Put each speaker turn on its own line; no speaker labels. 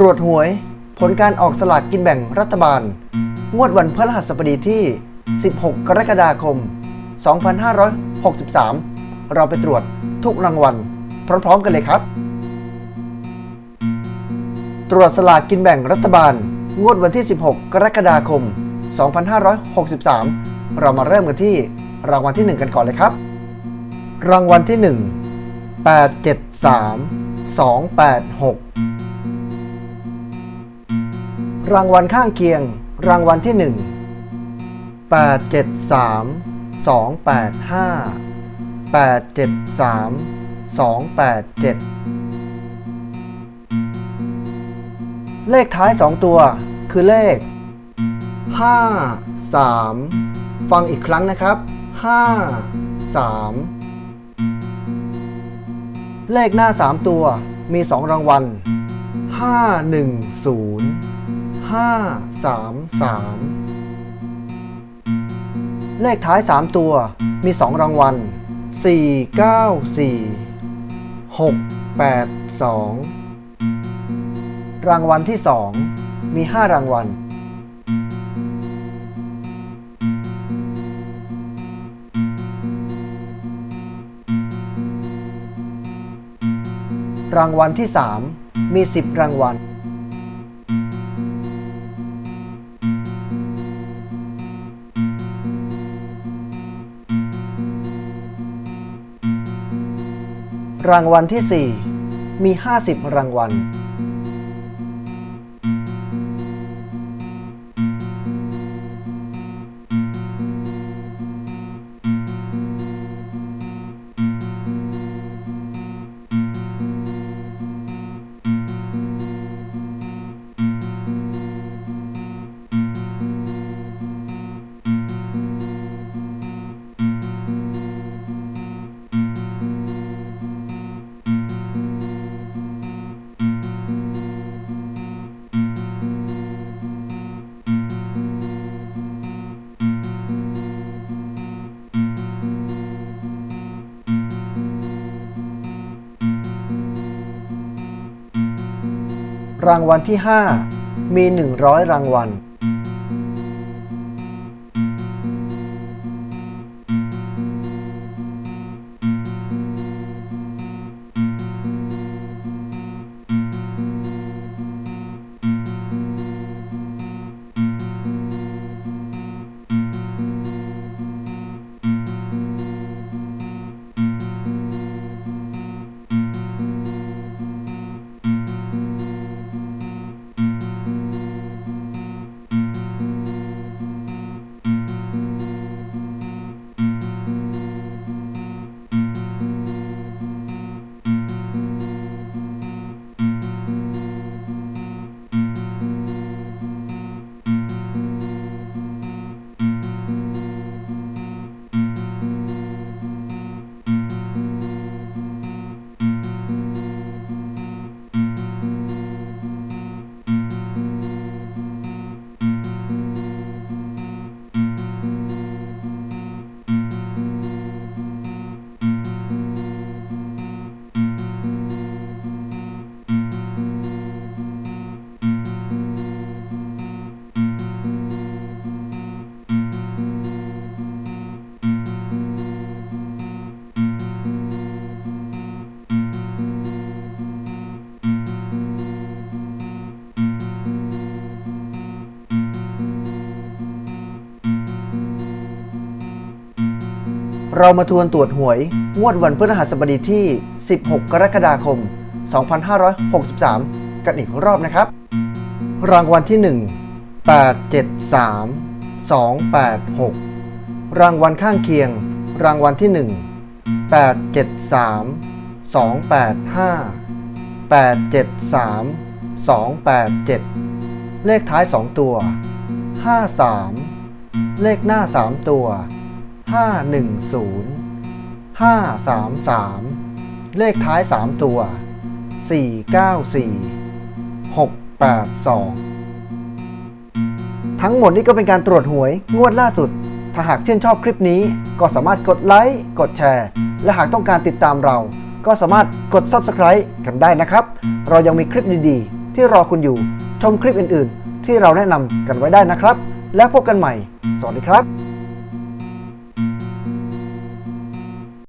ตรวจหวย ผลการออกสลากกินแบ่งรัฐบาล งวดวันพฤหัสบดีที่ 16 กรกฎาคม 2563 เราไปตรวจทุกรางวัล พร้อมๆกันเลยครับ ตรวจสลากกินแบ่งรัฐบาล งวดวันที่ 16 กรกฎาคม 2563 เรามาเริ่มกันที่รางวัลที่ 1 กันก่อนเลยครับ รางวัลที่ 1 873 286 รางวัลข้างเคียง รางวัลที่1 873 285 873 287เลขท้าย2ตัวคือเลข5 3ฟังอีกครั้งนะครับ5 3เลขหน้า3ตัวมี2รางวัล 510 533เลขท้าย 3 ตัวมี 2 รางวัล 494 682 รางวัลที่ 2 มี 5 รางวัล รางวัลที่ 3 มี 10 รางวัล รางวัลที่ 4 มี 50 รางวัล รางวัลที่ 5 มี 100 รางวัล เรามาทวนตรวจหวย งวดวันพฤหัสบดีที่ 16 กรกฎาคม 2563 กันอีกรอบนะครับ รางวัลที่ 1 873 286 รางวัลข้างเคียง รางวัลที่ 1 873 285 873 287 เลขท้าย 2 ตัว 53 เลขหน้า 3 ตัว 510 533 เลขท้าย 3 ตัว 494 682 ทั้งหมดนี้ก็เป็นการตรวจหวยงวดล่าสุด ถ้าหากชื่นชอบคลิปนี้ก็สามารถกดไลค์ กดแชร์ และหากต้องการติดตามเรา ก็สามารถกด Subscribe กันได้นะครับ เรายังมีคลิปดีๆ ที่ที่รอคุณอยู่ ชมคลิปอื่นๆ ที่เราแนะนำกันไว้ได้นะครับ แล้วพบกันใหม่ สวัสดีครับ